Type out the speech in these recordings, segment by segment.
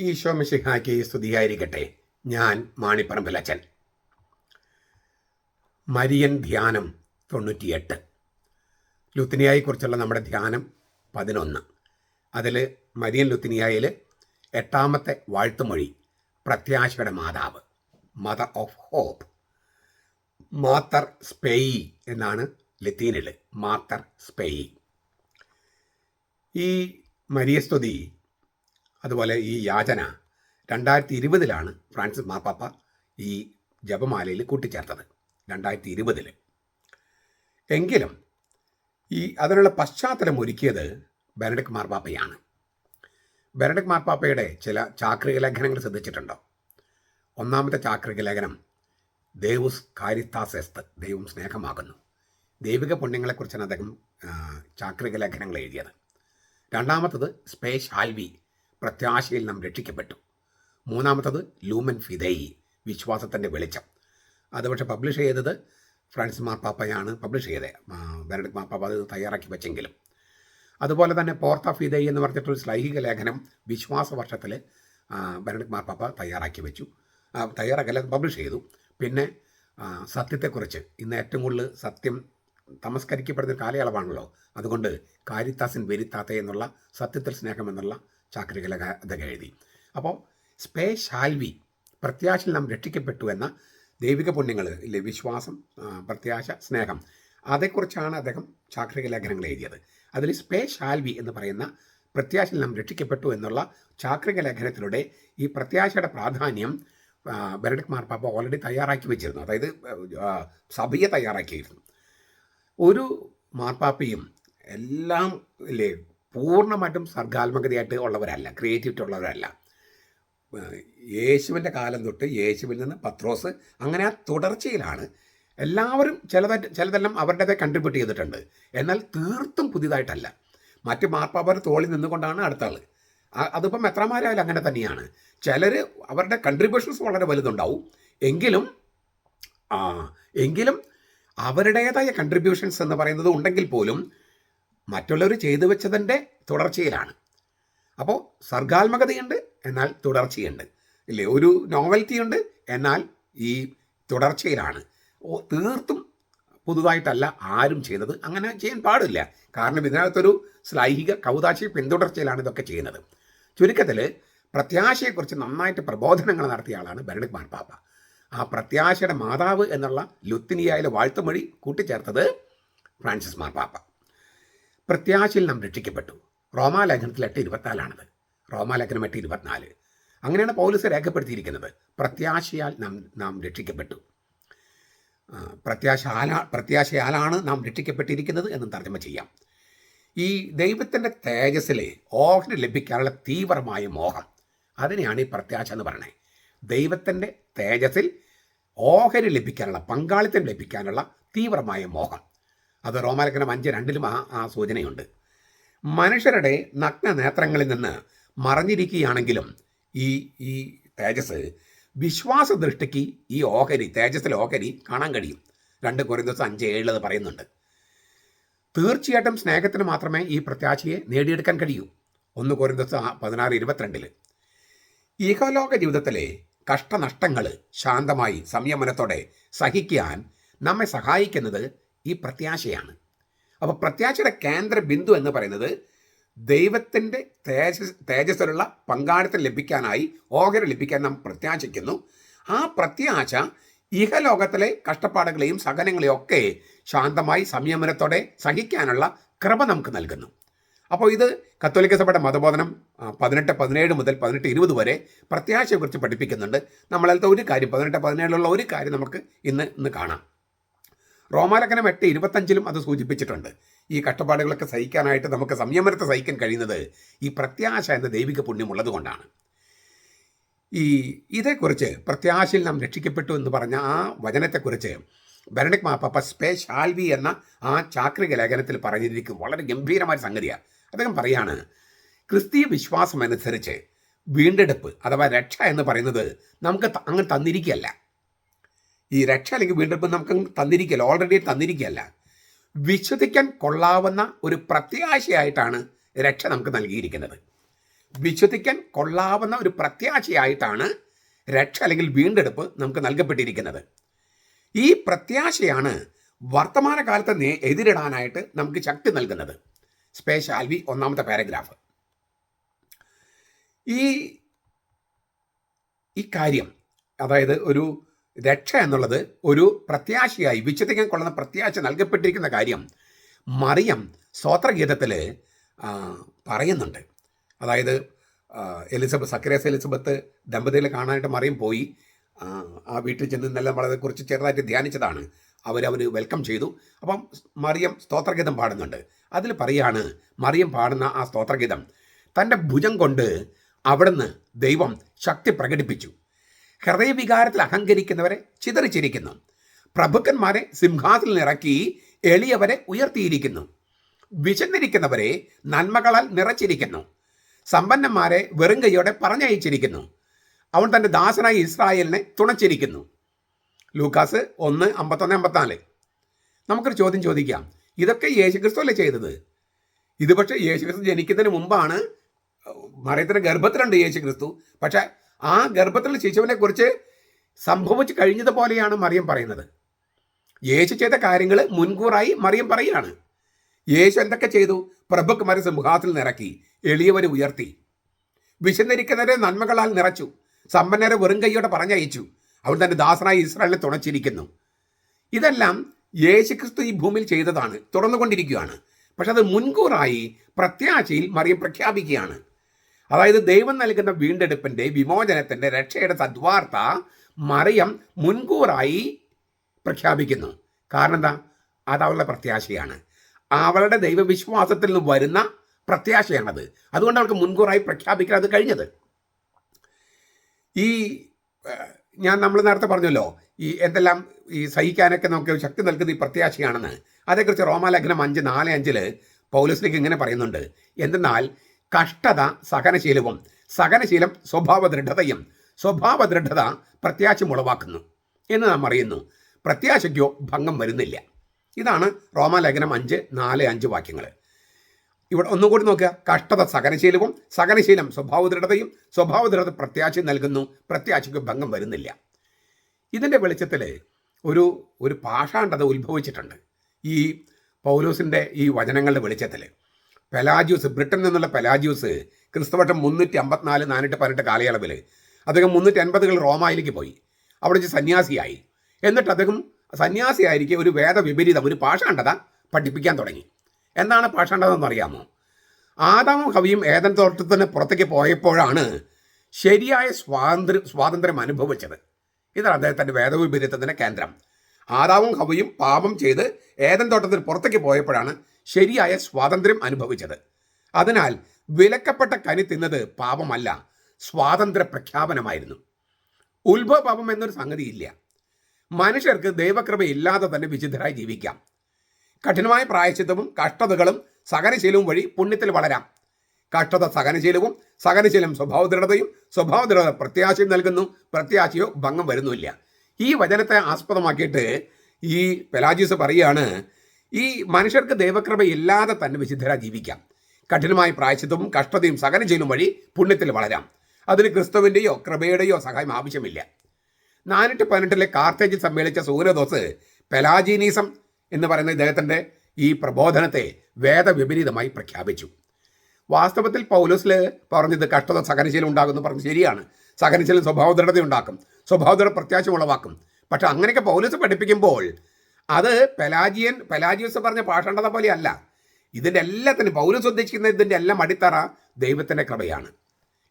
ഈശോ മിശിഹായ്ക്ക് സ്തുതിയായിരിക്കട്ടെ. ഞാൻ മാണിപ്പറമ്പിലച്ചൻ മരിയൻ ധ്യാനം തൊണ്ണൂറ്റിയെട്ട്. ലുത്തിനിയായെക്കുറിച്ചുള്ള നമ്മുടെ ധ്യാനം പതിനൊന്ന്. അതിൽ മരിയൻ ലുത്തിനിയായിൽ എട്ടാമത്തെ വാഴ്ത്തുമൊഴി പ്രത്യാശയുടെ മാതാവ് മദർ ഓഫ് ഹോപ്പ്. മാത്തർ സ്പെയി എന്നാണ് ലത്തീനിൽ മാത്തർ സ്പെയി. ഈ മരിയസ്തുതി അതുപോലെ ഈ യാചന രണ്ടായിരത്തി ഇരുപതിലാണ് ഫ്രാൻസിസ് മാർപ്പാപ്പ ഈ ജപമാലയിൽ കൂട്ടിച്ചേർത്തത്. രണ്ടായിരത്തി ഇരുപതിൽ എങ്കിലും ഈ അതിനുള്ള പശ്ചാത്തലം ഒരുക്കിയത് ബെനഡിക് മാർപ്പാപ്പയാണ്. ബെനഡിക് മാർപ്പാപ്പയുടെ ചില ചാക്രിക ലേഖനങ്ങൾ ശ്രദ്ധിച്ചിട്ടുണ്ടോ? ഒന്നാമത്തെ ചാക്രിക ലേഖനം ദേവുസ് കാരിത്താസെസ്ത് ദൈവം സ്നേഹമാകുന്നു. ദൈവിക പുണ്യങ്ങളെക്കുറിച്ചാണ് അദ്ദേഹം ചാക്രിക ലേഖനങ്ങൾ എഴുതിയത്. രണ്ടാമത്തത് സ്പേസ് ആൽവി പ്രത്യാശയിൽ നാം രക്ഷിക്കപ്പെട്ടു. മൂന്നാമത്തത് ലൂമൻ ഫിദൈ വിശ്വാസത്തിന്റെ വെളിച്ചം. അത് പക്ഷെ പബ്ലിഷ് ചെയ്തത് ഫ്രാൻസിസ് മാർപ്പാപ്പയാണ് പബ്ലിഷ് ചെയ്തത്. ബെനഡിക് മാർപ്പാപ്പ അത് തയ്യാറാക്കി വെച്ചെങ്കിലും. അതുപോലെ തന്നെ പോർത്ത ഫിദൈ എന്ന് പറഞ്ഞിട്ടൊരു ശ്ലൈഹിക ലേഖനം വിശ്വാസ വർഷത്തിൽ ബെനഡിക് മാർപ്പാപ്പ തയ്യാറാക്കി വെച്ചു. തയ്യാറാക്കല പബ്ലിഷ് ചെയ്തു. പിന്നെ സത്യത്തെക്കുറിച്ച് ഇന്ന് ഏറ്റവും കൂടുതൽ സത്യം തമസ്കരിക്കപ്പെടുന്ന കാലയളവാണല്ലോ. അതുകൊണ്ട് കാരിത്താസിൻ വെരിത്താത്ത എന്നുള്ള സത്യത്തിൽ സ്നേഹം എന്നുള്ള ചാക്രിക ലേഖ ഇതൊക്കെ എഴുതി. അപ്പോൾ സ്പേ ശാൽവി പ്രത്യാശയിൽ നാം രക്ഷിക്കപ്പെട്ടു എന്ന ദൈവിക പുണ്യങ്ങൾ ഇല്ലേ? വിശ്വാസം പ്രത്യാശ സ്നേഹം. അതേക്കുറിച്ചാണ് അദ്ദേഹം ചാക്രിക ലേഖനങ്ങൾ എഴുതിയത്. അതിൽ സ്പേ ശാൽവി എന്ന് പറയുന്ന പ്രത്യാശയിൽ നാം രക്ഷിക്കപ്പെട്ടു എന്നുള്ള ചാക്രിക ലേഖനത്തിലൂടെ ഈ പ്രത്യാശയുടെ പ്രാധാന്യം ബെനഡിക് മാർപ്പാപ്പ ഓൾറെഡി തയ്യാറാക്കി വെച്ചിരുന്നു. അതായത് സഭയെ തയ്യാറാക്കിയിരുന്നു. ഒരു മാർപ്പാപ്പയും എല്ലാം ഇല്ലേ? പൂർണമായിട്ടും സർഗാത്മകതയായിട്ട് ഉള്ളവരല്ല ക്രിയേറ്റിവിറ്റി ഉള്ളവരല്ല യേശുവിന്റെ കാലം തൊട്ട് യേശുവിൽ നിന്ന് പത്രോസ് അങ്ങനെ ആ തുടർച്ചയിലാണ്. എല്ലാവരും ചിലത ചിലതെല്ലാം അവരുടേതെ കൺട്രിബ്യൂട്ട് ചെയ്തിട്ടുണ്ട്. എന്നാൽ തീർത്തും പുതിയതായിട്ടല്ല. മറ്റ് മാർപ്പാപ്പർ തോളിൽ നിന്നുകൊണ്ടാണ് അടുത്ത ആൾ അതിപ്പം എത്രമാരായാലും അങ്ങനെ തന്നെയാണ്. ചിലർ അവരുടെ കൺട്രിബ്യൂഷൻസ് വളരെ വലുതുണ്ടാവും. എങ്കിലും എങ്കിലും അവരുടേതായ കൺട്രിബ്യൂഷൻസ് എന്ന് പറയുന്നത് ഉണ്ടെങ്കിൽ പോലും മറ്റുള്ളവർ ചെയ്തു വെച്ചതിന്റെ തുടർച്ചയിലാണ്. അപ്പോൾ സർഗാത്മകതയുണ്ട് എന്നാൽ തുടർച്ചയുണ്ട്. ഇല്ലേ? ഒരു നോവൽറ്റി ഉണ്ട് എന്നാൽ ഈ തുടർച്ചയിലാണ്. തീർത്തും പുതുതായിട്ടല്ല ആരും ചെയ്തത്. അങ്ങനെ ചെയ്യാൻ പാടില്ല. കാരണം ഇതിനകത്തൊരു ശ്ലൈഹിക കൗതാശി പിന്തുടർച്ചയിലാണ് ഇതൊക്കെ ചെയ്യുന്നത്. ചുരുക്കത്തിൽ പ്രത്യാശയെക്കുറിച്ച് നന്നായിട്ട് പ്രബോധനങ്ങൾ നടത്തിയ ആളാണ് ബെനഡിക് മാർപ്പാപ്പ. ആ പ്രത്യാശയുടെ മാതാവ് എന്നുള്ള ലുത്തിനിയായിലെ വാഴ്ത്തുമൊഴി കൂട്ടിച്ചേർത്തത് ഫ്രാൻസിസ് മാർപ്പാപ്പ. പ്രത്യാശയിൽ നാം രക്ഷിക്കപ്പെട്ടു. റോമാലേഖനത്തിൽ എട്ട് ഇരുപത്തിനാലാണത്. റോമാലേഖനം എട്ട് ഇരുപത്തിനാല്. അങ്ങനെയാണ് പൗലസ് രേഖപ്പെടുത്തിയിരിക്കുന്നത്. പ്രത്യാശയാൽ നാം നാം രക്ഷിക്കപ്പെട്ടു. ആ, പ്രത്യാശാല പ്രത്യാശയാലാണ് നാം രക്ഷിക്കപ്പെട്ടിരിക്കുന്നത് എന്നും തർജമ ചെയ്യാം. ഈ ദൈവത്തിന്റെ തേജസ്സിലെ ഓഹരി ലഭിക്കാനുള്ള തീവ്രമായ മോഹം. അതിനെയാണ് ഈ പ്രത്യാശ എന്ന് പറയുന്നത്. ദൈവത്തിന്റെ തേജസ്സിൽ ഓഹരി ലഭിക്കാനുള്ള പങ്കാളിത്തം ലഭിക്കാനുള്ള തീവ്രമായ മോഹം. അത് റോമാലക്കനം അഞ്ച് രണ്ടിലും ആ ആ സൂചനയുണ്ട്. മനുഷ്യരുടെ നഗ്ന നേത്രങ്ങളിൽ നിന്ന് മറഞ്ഞിരിക്കുകയാണെങ്കിലും ഈ ഈ തേജസ് വിശ്വാസ ദൃഷ്ടിക്ക് ഈ ഓഹരി തേജസ്സിലെ ഓഹരി കാണാൻ കഴിയും. രണ്ട് കുറേ അഞ്ച് ഏഴിൽ അത് പറയുന്നുണ്ട്. തീർച്ചയായിട്ടും സ്നേഹത്തിന് മാത്രമേ ഈ പ്രത്യാശയെ നേടിയെടുക്കാൻ കഴിയൂ. ഒന്ന് ദിവസം പതിനാറ് ഇരുപത്തിരണ്ടിൽ. ഇഹലോക ജീവിതത്തിലെ കഷ്ടനഷ്ടങ്ങൾ ശാന്തമായി സംയമനത്തോടെ സഹിക്കാൻ നമ്മെ സഹായിക്കുന്നത് ഈ പ്രത്യാശയാണ്. അപ്പോൾ പ്രത്യാശയുടെ കേന്ദ്ര ബിന്ദു എന്ന് പറയുന്നത് ദൈവത്തിന്റെ തേജസ് തേജസ്സിലുള്ള പങ്കാളിത്തം ലഭിക്കാനായി ഓഹരി ലഭിക്കാൻ നാം പ്രത്യാശിക്കുന്നു. ആ പ്രത്യാശ ഇഹലോകത്തിലെ കഷ്ടപ്പാടുകളെയും സഹനങ്ങളെയും ഒക്കെ ശാന്തമായി സംയമനത്തോടെ സഹിക്കാനുള്ള കൃപ നമുക്ക് നൽകുന്നു. അപ്പോൾ ഇത് കത്തോലിക്ക സഭയുടെ മതബോധനം പതിനെട്ട് പതിനേഴ് മുതൽ പതിനെട്ട് ഇരുപത് വരെ പ്രത്യാശയെക്കുറിച്ച് പഠിപ്പിക്കുന്നുണ്ട്. നമ്മളതിലത്തെ ഒരു കാര്യം പതിനെട്ട് പതിനേഴിലുള്ള ഒരു കാര്യം നമുക്ക് ഇന്ന് ഇന്ന് കാണാം. റോമാലേഖനം എട്ട് ഇരുപത്തഞ്ചിലും അത് സൂചിപ്പിച്ചിട്ടുണ്ട്. ഈ കഷ്ടപ്പാടുകളൊക്കെ സഹിക്കാനായിട്ട് നമുക്ക് സംയമനത്തെ സഹിക്കാൻ കഴിയുന്നത് ഈ പ്രത്യാശ എന്ന ദൈവിക പുണ്യമുള്ളത് കൊണ്ടാണ്. ഈ ഇതേക്കുറിച്ച് പ്രത്യാശയിൽ നാം രക്ഷിക്കപ്പെട്ടു എന്ന് പറഞ്ഞ ആ വചനത്തെക്കുറിച്ച് ബെനഡിക് മാപ്പാപ്പ സ്പേശാൽവി എന്ന ആ ചാക്രിക ലേഖനത്തിൽ പറഞ്ഞിരിക്കും വളരെ ഗംഭീരമായ സംഗതിയാണ്. അദ്ദേഹം പറയാണ് ക്രിസ്തീയ വിശ്വാസം അനുസരിച്ച് വീണ്ടെടുപ്പ് അഥവാ രക്ഷ എന്ന് പറയുന്നത് നമുക്ക് അങ്ങ് തന്നിരിക്കുകയല്ല. ഈ രക്ഷ അല്ലെങ്കിൽ വീണ്ടെടുപ്പ് നമുക്ക് തന്നിരിക്കുകയല്ല ഓൾറെഡി തന്നിരിക്കുകയല്ല. വിശ്വസിക്കാൻ കൊള്ളാവുന്ന ഒരു പ്രത്യാശയായിട്ടാണ് രക്ഷ നമുക്ക് നൽകിയിരിക്കുന്നത്. വിശ്വസിക്കാൻ കൊള്ളാവുന്ന ഒരു പ്രത്യാശയായിട്ടാണ് രക്ഷ അല്ലെങ്കിൽ വീണ്ടെടുപ്പ് നമുക്ക് നൽകപ്പെട്ടിരിക്കുന്നത്. ഈ പ്രത്യാശയാണ് വർത്തമാനകാലത്തെ എതിരിടാനായിട്ട് നമുക്ക് ശക്തി നൽകുന്നത്. സ്പേശാൽവി ഒന്നാമത്തെ പാരഗ്രാഫ് ഈ ഈ കാര്യം അതായത് ഒരു രക്ഷ എന്നുള്ളത് ഒരു പ്രത്യാശയായി വിശ്വസിക്കാൻ കൊള്ളുന്ന പ്രത്യാശ നൽകപ്പെട്ടിരിക്കുന്ന കാര്യം മറിയം സ്വോത്രഗീതത്തിൽ പറയുന്നുണ്ട്. അതായത് എലിസബത്ത് സക്രേസ് എലിസബത്ത് ദമ്പതികളെ കാണാനായിട്ട് മറിയം പോയി. ആ, വീട്ടിൽ ചെന്ന് ഇന്നെല്ലാം വളരെക്കുറിച്ച് ചെറുതായിട്ട് ധ്യാനിച്ചതാണ്. അവരവർ വെൽക്കം ചെയ്തു. അപ്പം മറിയം സ്തോത്രഗീതം പാടുന്നുണ്ട്. അതിൽ പറയാണ് മറിയം പാടുന്ന ആ സ്തോത്രഗീതം തന്റെ ഭുജം കൊണ്ട് അവിടുന്ന് ദൈവം ശക്തി പ്രകടിപ്പിച്ചു. ഹൃദയവികാരത്തിൽ അഹങ്കരിക്കുന്നവരെ ചിതറിച്ചിരിക്കുന്നു. പ്രഭുക്കന്മാരെ സിംഹാസനിൽ നിറക്കി എളിയവരെ ഉയർത്തിയിരിക്കുന്നു. വിശന്നിരിക്കുന്നവരെ നന്മകളാൽ നിറച്ചിരിക്കുന്നു. സമ്പന്നന്മാരെ വെറും കൈയോടെ പറഞ്ഞയച്ചിരിക്കുന്നു. അവൻ തന്റെ ദാസനായ ഇസ്രായേലിനെ തുണച്ചിരിക്കുന്നു. ലൂക്കാസ് ഒന്ന് അമ്പത്തൊന്ന് അമ്പത്തിനാല്. നമുക്കൊരു ചോദ്യം ചോദിക്കാം. ഇതൊക്കെ യേശുക്രിസ്തു അല്ലേ ചെയ്തത്? ഇത് പക്ഷേ യേശുക്രിസ്തു ജനിക്കുന്നതിന് മുമ്പാണ് മറിയത്തിന്റെ ഗർഭത്തിലുണ്ട് യേശുക്രിസ്തു. പക്ഷേ ആ ഗർഭത്തിൽ ശിശുവിനെ കുറിച്ച് സംഭവിച്ചു കഴിഞ്ഞതുപോലെയാണ് മറിയം പറയുന്നത്. യേശു ചെയ്ത കാര്യങ്ങൾ മുൻകൂറായി മറിയം പറയുകയാണ്. യേശു എന്തൊക്കെ ചെയ്തു? പ്രഭുക്കുമാരെ സിംഹാസത്തിൽ നിറക്കി എളിയവരെ ഉയർത്തി. വിശന്നിരിക്കുന്നവരെ നന്മകളാൽ നിറച്ചു. സമ്പന്നരെ വെറും കൈയോടെ പറഞ്ഞയച്ചു. അവൻ തന്റെ ദാസനായി ഇസ്രായേലിനെ തുണച്ചിരിക്കുന്നു. ഇതെല്ലാം യേശുക്രിസ്തു ഈ ഭൂമിയിൽ ചെയ്തതാണ് തുറന്നുകൊണ്ടിരിക്കുകയാണ്. പക്ഷെ അത് മുൻകൂറായി പ്രത്യാശയിൽ മറിയം പ്രഖ്യാപിക്കുകയാണ്. അതായത് ദൈവം നൽകുന്ന വീണ്ടെടുപ്പിന്റെ വിമോചനത്തിന്റെ രക്ഷയുടെ സദ്വാർത്ത മറിയം മുൻകൂറായി പ്രഖ്യാപിക്കുന്നു. കാരണം എന്താ അത് അവളുടെ പ്രത്യാശയാണ്. അവളുടെ ദൈവവിശ്വാസത്തിൽ നിന്ന് വരുന്ന പ്രത്യാശയാണത് അതുകൊണ്ട് അവൾക്ക് മുൻകൂറായി പ്രഖ്യാപിക്കാൻ അത് കഴിഞ്ഞത്. ഈ ഞാൻ നമ്മൾ നേരത്തെ പറഞ്ഞല്ലോ ഈ എന്തെല്ലാം ഈ സഹിക്കാനൊക്കെ നമുക്ക് ശക്തി നൽകുന്ന ഈ പ്രത്യാശയാണെന്ന്. അതേക്കുറിച്ച് റോമാലേഖനം അഞ്ച് നാല് അഞ്ചിൽ പൗലസ്ലിക്ക് ഇങ്ങനെ പറയുന്നുണ്ട്. എന്തെന്നാൽ കഷ്ടത സഹനശീലവും സഹനശീലം സ്വഭാവ ദൃഢതയും സ്വഭാവ ദൃഢത പ്രത്യാശം ഉളവാക്കുന്നു എന്ന് നാം അറിയുന്നു. പ്രത്യാശയ്ക്കോ ഭംഗം വരുന്നില്ല. ഇതാണ് റോമാലേഖനം അഞ്ച് നാല് അഞ്ച് വാക്യങ്ങൾ. ഇവിടെ ഒന്നുകൂടി നോക്കുക. കഷ്ടത സഹനശീലവും സഹനശീലം സ്വഭാവ ദൃഢതയും സ്വഭാവ ദൃഢത പ്രത്യാശ നൽകുന്നു. പ്രത്യാശയ്ക്ക് ഭംഗം വരുന്നില്ല. ഇതിന്റെ വെളിച്ചത്തിൽ ഒരു ഒരു പാഷാണ്ടത ഉത്ഭവിച്ചിട്ടുണ്ട്. ഈ പൗലോസിന്റെ ഈ വചനങ്ങളുടെ വെളിച്ചത്തിൽ. പെലാജ്യൂസ് ബ്രിട്ടനിൽ നിന്നുള്ള പെലാജ്യൂസ് ക്രിസ്തുവട്ടം മുന്നൂറ്റി അമ്പത്തിനാല് നാനൂറ്റി പതിനെട്ട് കാലയളവിൽ അദ്ദേഹം മുന്നൂറ്റി അൻപതുകൾ റോമായിലേക്ക് പോയി. അവിടെ വെച്ച് സന്യാസിയായി. എന്നിട്ട് അദ്ദേഹം സന്യാസിയായിരിക്കെ ഒരു വേദവിപരീതം ഒരു പാഷാണ്ഡത പഠിപ്പിക്കാൻ തുടങ്ങി. എന്താണ് പാഷാണ്ഡത എന്നറിയാമോ ആദാമും ഹവിയും ഏതൻ തോട്ടത്തിന് പുറത്തേക്ക് പോയപ്പോഴാണ് ശരിയായ സ്വാതന്ത്ര്യം സ്വാതന്ത്ര്യം അനുഭവിച്ചത്. ഇതാണ് അദ്ദേഹത്തിന്റെ വേദവിപരീതത്തിന്റെ കേന്ദ്രം. ആദാവും ഹവയും പാപം ചെയ്ത് ഏതൻ തോട്ടത്തിന് പുറത്തേക്ക് പോയപ്പോഴാണ് ശരിയായ സ്വാതന്ത്ര്യം അനുഭവിച്ചത്. അതിനാൽ വിലക്കപ്പെട്ട കനി തിന്നത് പാപമല്ല സ്വാതന്ത്ര്യ പ്രഖ്യാപനമായിരുന്നു. ഉത്ഭവ പാപം എന്നൊരു സംഗതിയില്ല മനുഷ്യർക്ക് ദൈവകൃപ ഇല്ലാതെ തന്നെ വിശുദ്ധരായി ജീവിക്കാം. കഠിനമായ പ്രായശിത്വവും കഷ്ടതകളും സഹനശീലവും വഴി പുണ്യത്തിൽ വളരാം. കഷ്ടത സഹനശീലവും സഹനശീലം സ്വഭാവദൃഢതയും സ്വഭാവദൃഢത പ്രത്യാശയും നൽകുന്നു പ്രത്യാശയോ ഭംഗം വരുന്നില്ല ഈ വചനത്തെ ആസ്പദമാക്കിയിട്ട് ഈ പെലാജിസ് പറയുകയാണ് ഈ മനുഷ്യർക്ക് ദൈവകൃപയില്ലാതെ തന്നെ വിശുദ്ധരാ ജീവിക്കാം. കഠിനമായ പ്രായശ്ചിത്തവും കഷ്ടതയും സഹനശീലവും വഴി പുണ്യത്തിൽ വളരാം. അതിന് ക്രിസ്തുവിന്റെയോ കൃപയുടെയോ സഹായം ആവശ്യമില്ല. നാനൂറ്റി പതിനെട്ടിലെ കാർത്തേജിൽ സമ്മേളിച്ച സൂര്യദോസ് പെലാജീനീസം എന്ന് പറയുന്ന ഇദ്ദേഹത്തിന്റെ ഈ പ്രബോധനത്തെ വേദവിപരീതമായി പ്രഖ്യാപിച്ചു. വാസ്തവത്തിൽ പൗലോസിൽ പറഞ്ഞത് കഷ്ടത സഹനശീലം ഉണ്ടാകുന്നു പറഞ്ഞു ശരിയാണ്. സഹനശീലം സ്വഭാവദൃഢത ഉണ്ടാക്കും സ്വഭാവദൃഢ പ്രത്യാശം ഉളവാക്കും. പക്ഷെ അങ്ങനെയൊക്കെ പൗലോസ് പഠിപ്പിക്കുമ്പോൾ അത് പെലാജിയൻ പെലാജിയസ് പറഞ്ഞ പാഷണ്ഡത പോലെയല്ല. ഇതിന്റെ എല്ലാത്തിനും പൗരസ് ഉദ്ദേശിക്കുന്ന ഇതിന്റെ എല്ലാം അടിത്തറ ദൈവത്തിന്റെ കൃപയാണ്.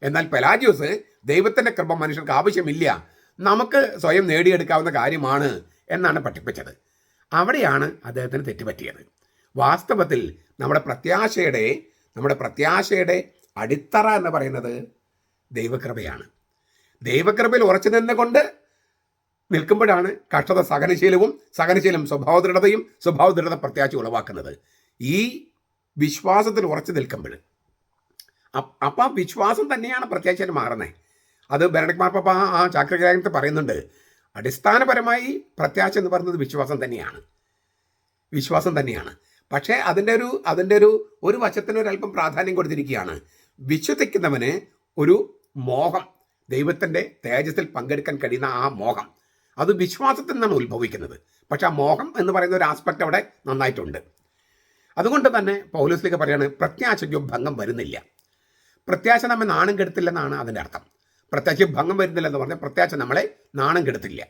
എന്നാൽ പെലാജിയോസ് ദൈവത്തിന്റെ കൃപ മനുഷ്യർക്ക് ആവശ്യമില്ല. നമുക്ക് സ്വയം നേടിയെടുക്കാവുന്ന കാര്യമാണ് എന്നാണ് പഠിപ്പിച്ചത്. അവിടെയാണ് അദ്ദേഹത്തിന് തെറ്റുപറ്റിയത്. വാസ്തവത്തിൽ നമ്മുടെ പ്രത്യാശയുടെ നമ്മുടെ പ്രത്യാശയുടെ അടിത്തറ എന്ന് പറയുന്നത് ദൈവകൃപയാണ്. ദൈവകൃപയിൽ ഉറച്ചു നിന്നുകൊണ്ട് നിൽക്കുമ്പോഴാണ് കഷ്ടത സഹനശീലവും സഹനശീലം സ്വഭാവ ദൃഢതയും സ്വഭാവ ദൃഢത പ്രത്യാശ ഉളവാക്കുന്നത്. ഈ വിശ്വാസത്തിൽ ഉറച്ചു നിൽക്കുമ്പോൾ അപ്പം ആ വിശ്വാസം തന്നെയാണ് പ്രത്യാശയിൽ മാറുന്നത്. അത് ബെനഡിക് ആ ചാക്രഗ്രാഹത്തെ പറയുന്നുണ്ട്. അടിസ്ഥാനപരമായി പ്രത്യാശ എന്ന് പറയുന്നത് വിശ്വാസം തന്നെയാണ്. വിശ്വാസം തന്നെയാണ്. പക്ഷേ അതിന്റെ ഒരു അതിന്റെ ഒരു ഒരു വശത്തിന് ഒരല്പം പ്രാധാന്യം കൊടുത്തിരിക്കുകയാണ്. വിശ്വസിക്കുന്നവന് ഒരു മോഹം ദൈവത്തിന്റെ തേജസ്സിൽ പങ്കെടുക്കാൻ കഴിയുന്ന ആ മോഹം. അത് വിശ്വാസത്തിൽ നിന്നാണ് ഉത്ഭവിക്കുന്നത്. പക്ഷെ ആ മോഹം എന്ന് പറയുന്ന ഒരു ആസ്പെക്റ്റ് അവിടെ നന്നായിട്ടുണ്ട്. അതുകൊണ്ട് തന്നെ പൗലോസിലേക്ക് പറയാണ് പ്രത്യാശയ്ക്കും ഭംഗം വരുന്നില്ല. പ്രത്യാശ നമ്മെ നാണം കെടുത്തില്ലെന്നാണ് അതിന്റെ അർത്ഥം. പ്രത്യാശ ഭംഗം വരുന്നില്ല എന്ന് പറഞ്ഞാൽ പ്രത്യാശ നമ്മളെ നാണം കെടുത്തില്ല.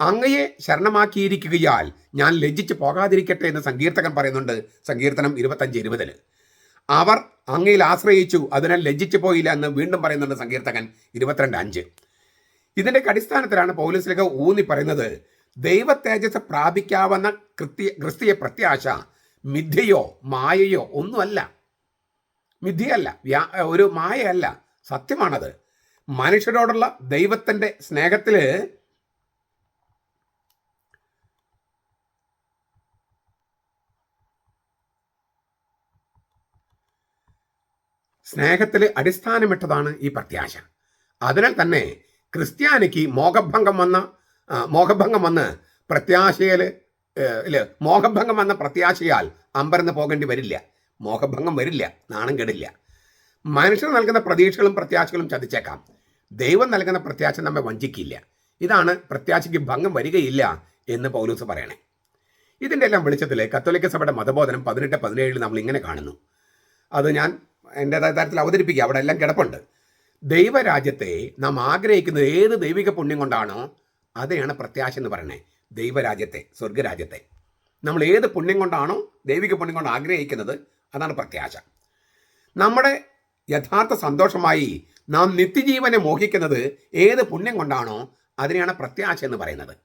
അങ്ങയെ ശരണമാക്കിയിരിക്കുകയാൽ ഞാൻ ലജ്ജിച്ച് പോകാതിരിക്കട്ടെ എന്ന് സങ്കീർത്തകൻ പറയുന്നുണ്ട് സങ്കീർത്തനം ഇരുപത്തഞ്ച് ഇരുപതിൽ അവർ അങ്ങയിൽ ആശ്രയിച്ചു അതിനാൽ ലജ്ജിച്ചു പോയില്ല എന്ന് വീണ്ടും പറയുന്നുണ്ട് സങ്കീർത്തകൻ ഇരുപത്തിരണ്ട് അഞ്ച്. ഇതിന്റെ അടിസ്ഥാനത്തിലാണ് പൗലസ്ലിക ഊന്നി പറയുന്നത്. ദൈവ തേജസ് പ്രാപിക്കാവുന്ന കൃത്യ ക്രിസ്തീയ പ്രത്യാശ മിഥ്യയോ മായയോ ഒന്നുമല്ല. മിഥ്യയല്ല. വ്യാ ഒരു മായയല്ല. സത്യമാണത്. മനുഷ്യരോടുള്ള ദൈവത്തിന്റെ സ്നേഹത്തിൽ സ്നേഹത്തിൽ അടിസ്ഥാനമിട്ടതാണ് ഈ പ്രത്യാശ. അതിനാൽ തന്നെ ക്രിസ്ത്യാനിക്ക് മോഹഭംഗം വന്ന മോഹഭംഗം വന്ന് പ്രത്യാശയിൽ ഇല്ല മോഹഭംഗം വന്ന പ്രത്യാശയാൽ അമ്പരന്ന് പോകേണ്ടി വരില്ല. മോഹഭംഗം വരില്ല നാണം കെടില്ല. മനുഷ്യർ നൽകുന്ന പ്രതീക്ഷകളും പ്രത്യാശകളും ചതിച്ചേക്കാം. ദൈവം നൽകുന്ന പ്രത്യാശ നമ്മെ വഞ്ചിക്കില്ല. ഇതാണ് പ്രത്യാശയ്ക്ക് ഭംഗം വരികയില്ല എന്ന് പൗലൂസ് പറയണേ. ഇതിന്റെ എല്ലാം വെളിച്ചത്തിൽ കത്തോലിക്ക സഭയുടെ മതബോധനം പതിനെട്ട് പതിനേഴിൽ നമ്മൾ ഇങ്ങനെ കാണുന്നു. അത് ഞാൻ എന്റെതായ തരത്തിൽ അവതരിപ്പിക്കുക അവിടെ എല്ലാം കിടപ്പുണ്ട്. ദൈവരാജ്യത്തെ നാം ആഗ്രഹിക്കുന്നത് ഏത് ദൈവിക പുണ്യം കൊണ്ടാണോ അതെയാണ് പ്രത്യാശ എന്ന് പറയണേ ദൈവരാജ്യത്തെ സ്വർഗരാജ്യത്തെ നമ്മൾ ഏത് പുണ്യം കൊണ്ടാണോ ദൈവിക പുണ്യം കൊണ്ട് ആഗ്രഹിക്കുന്നത് അതാണ് പ്രത്യാശ. നമ്മുടെ യഥാർത്ഥ സന്തോഷമായി നാം നിത്യജീവനെ മോഹിക്കുന്നത് ഏത് പുണ്യം കൊണ്ടാണോ അതിനെയാണ് പ്രത്യാശ എന്ന് പറയുന്നത്.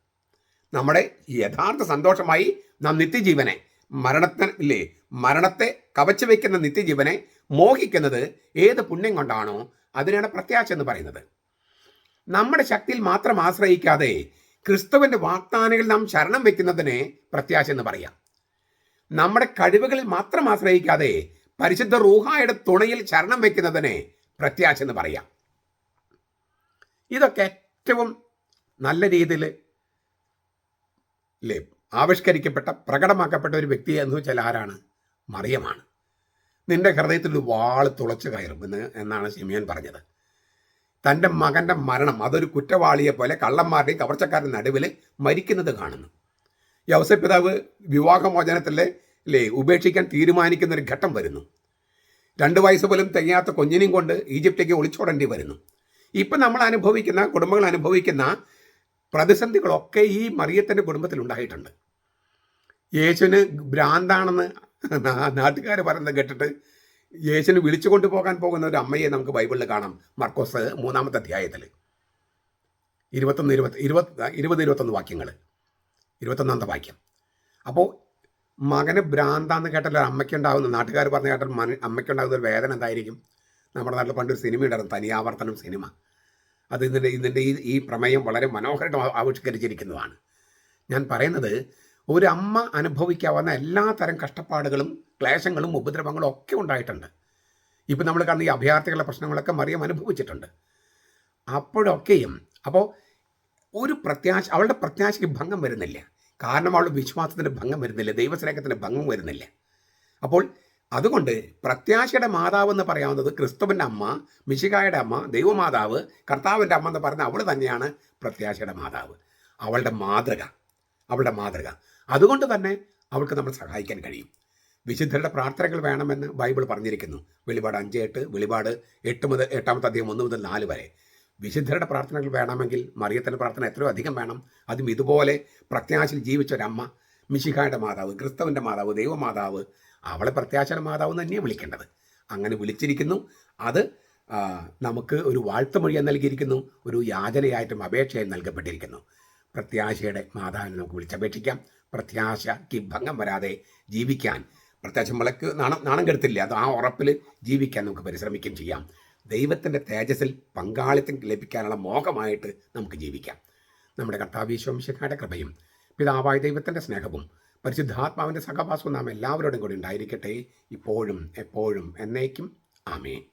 നമ്മുടെ യഥാർത്ഥ സന്തോഷമായി നാം നിത്യജീവനെ മരണത്തിന് ഇല്ലേ മരണത്തെ കവച്ചു വയ്ക്കുന്ന നിത്യജീവനെ മോഹിക്കുന്നത് ഏത് പുണ്യം കൊണ്ടാണോ അതിനാണ് പ്രത്യാശ എന്ന് പറയുന്നത്. നമ്മുടെ ശക്തിയിൽ മാത്രം ആശ്രയിക്കാതെ ക്രിസ്തുവിന്റെ വാഗ്ദാനങ്ങളിൽ നാം ശരണം വെക്കുന്നതിനെ പ്രത്യാശ എന്ന് പറയാം. നമ്മുടെ കഴിവുകളിൽ മാത്രം ആശ്രയിക്കാതെ പരിശുദ്ധ റൂഹായുടെ തുണയിൽ ശരണം വെക്കുന്നതിനെ പ്രത്യാശ എന്ന് പറയാം. ഇതൊക്കെ ഏറ്റവും നല്ല രീതിയിൽ ആവിഷ്കരിക്കപ്പെട്ട പ്രകടമാക്കപ്പെട്ട ഒരു വ്യക്തി എന്ന് വെച്ചാൽ ആരാണ്? മറിയമാണ്. നിന്റെ ഹൃദയത്തിൽ ഒരു വാൾ തുളച്ചു കയറും എന്ന് എന്നാണ് സിമിയൻ പറഞ്ഞത്. തന്റെ മകന്റെ മരണം അതൊരു കുറ്റവാളിയെ പോലെ കള്ളന്മാരുടെയും കവർച്ചക്കാരുടെ നടുവിൽ മരിക്കുന്നത് കാണുന്നു. യവസപിതാവ് വിവാഹമോചനത്തിലെ അല്ലേ ഉപേക്ഷിക്കാൻ തീരുമാനിക്കുന്ന ഒരു ഘട്ടം വരുന്നു. രണ്ട് വയസ്സ് പോലും തികയാത്ത കുഞ്ഞിനെയും കൊണ്ട് ഈജിപ്തിലേക്ക് ഒളിച്ചോടേണ്ടി വരുന്നു. ഇപ്പം നമ്മൾ അനുഭവിക്കുന്ന കുടുംബങ്ങൾ അനുഭവിക്കുന്ന പ്രതിസന്ധികളൊക്കെ ഈ മറിയത്തിന്റെ കുടുംബത്തിൽ ഉണ്ടായിട്ടുണ്ട്. യേശുവിന് ഭ്രാന്താണെന്ന് നാട്ടുകാർ പറയുന്നത് കേട്ടിട്ട് യേശുവിന് വിളിച്ചു കൊണ്ടുപോകാൻ പോകുന്ന ഒരു അമ്മയെ നമുക്ക് ബൈബിളിൽ കാണാം. മർക്കോസ് മൂന്നാമത്തെ അധ്യായത്തിൽ ഇരുപത്തൊന്ന് ഇരുപത്തി ഇരുപത് ഇരുപത് ഇരുപത്തൊന്ന് വാക്യങ്ങൾ ഇരുപത്തൊന്നാമത്തെ വാക്യം. അപ്പോൾ മകന് ഭ്രാന്താന്ന് കേട്ടാൽ അമ്മയ്ക്കുണ്ടാകുന്ന നാട്ടുകാർ പറഞ്ഞ കേട്ടാൽ മന അമ്മയ്ക്കുണ്ടാകുന്ന ഒരു വേദന എന്തായിരിക്കും? നമ്മുടെ നാട്ടിൽ പണ്ടൊരു സിനിമ ഉണ്ടായിരുന്നു തനിയാവർത്തനം സിനിമ. അത് ഇതിന്റെ ഇതിന്റെ ഈ ഈ പ്രമേയം വളരെ മനോഹരമായിട്ട് ആവിഷ്കരിച്ചിരിക്കുന്നതാണ്. ഞാൻ പറയുന്നത് ഒരു അമ്മ അനുഭവിക്കാവുന്ന എല്ലാ തരം കഷ്ടപ്പാടുകളും ക്ലേശങ്ങളും ഉപദ്രവങ്ങളും ഒക്കെ ഉണ്ടായിട്ടുണ്ട്. ഇപ്പം നമ്മൾ കാണുന്ന ഈ അഭയാർത്ഥികളുടെ പ്രശ്നങ്ങളൊക്കെ മറിയം അനുഭവിച്ചിട്ടുണ്ട്. അപ്പോഴൊക്കെയും അപ്പോൾ ഒരു പ്രത്യാശ അവളുടെ പ്രത്യാശയ്ക്ക് ഭംഗം വരുന്നില്ല. കാരണം അവളുടെ വിശ്വാസത്തിന് ഭംഗം വരുന്നില്ല ദൈവസ്നേഹത്തിന് ഭംഗം വരുന്നില്ല. അപ്പോൾ അതുകൊണ്ട് പ്രത്യാശയുടെ മാതാവ് എന്ന് പറയാവുന്നത് ക്രിസ്തുവിന്റെ അമ്മ മിശികായുടെ അമ്മ ദൈവമാതാവ് കർത്താവിന്റെ അമ്മ എന്ന് പറയുന്ന അവൾ തന്നെയാണ് പ്രത്യാശയുടെ മാതാവ്. അവളുടെ മാതൃക അവളുടെ മാതൃക. അതുകൊണ്ട് തന്നെ അവൾക്ക് നമ്മൾ സഹായിക്കാൻ കഴിയും. വിശുദ്ധരുടെ പ്രാർത്ഥനകൾ വേണമെന്ന് ബൈബിൾ പറഞ്ഞിരിക്കുന്നു. വെളിപാട് അഞ്ച് എട്ട് വെളിപാട് എട്ട് മുതൽ എട്ടാമത്തെ അധികം ഒന്ന് മുതൽ നാല് വരെ. വിശുദ്ധരുടെ പ്രാർത്ഥനകൾ വേണമെങ്കിൽ മറിയത്തിന്റെ പ്രാർത്ഥന എത്രയോ അധികം വേണം. അതും ഇതുപോലെ പ്രത്യാശയിൽ ജീവിച്ച ഒരമ്മ മിശിഹായുടെ മാതാവ് ക്രിസ്തുവിന്റെ മാതാവ് ദൈവമാതാവ് അവളെ പ്രത്യാശയുടെ മാതാവ് തന്നെയാണ് വിളിക്കേണ്ടത്. അങ്ങനെ വിളിച്ചിരിക്കുന്നു. അത് നമുക്ക് ഒരു വാഴ്ത്തുമൊഴിയായി നൽകിയിരിക്കുന്നു. ഒരു യാചനയായിട്ടും അപേക്ഷയായി നൽകപ്പെട്ടിരിക്കുന്നു. പ്രത്യാശയുടെ മാതാവിനെ നമുക്ക് വിളിച്ചപേക്ഷിക്കാം. പ്രത്യാശയ്ക്ക് ഭംഗം വരാതെ ജീവിക്കാൻ. പ്രത്യാശ മുളക്ക് നാണം നാണം കെടുത്തില്ല? അത് ആ ഉറപ്പിൽ ജീവിക്കാൻ നമുക്ക് പരിശ്രമിക്കുകയും ചെയ്യാം. ദൈവത്തിന്റെ തേജസ്സിൽ പങ്കാളിത്തം ലഭിക്കാനുള്ള മോഹമായിട്ട് നമുക്ക് ജീവിക്കാം. നമ്മുടെ കർത്താവീശ്വംശക്കാരുടെ കൃപയും പിതാവായ ദൈവത്തിന്റെ സ്നേഹവും പരിശുദ്ധാത്മാവിന്റെ സഹവാസവും നാം എല്ലാവരോടും കൂടി ഉണ്ടായിരിക്കട്ടെ. ഇപ്പോഴും എപ്പോഴും എന്നേക്കും. ആമേൻ.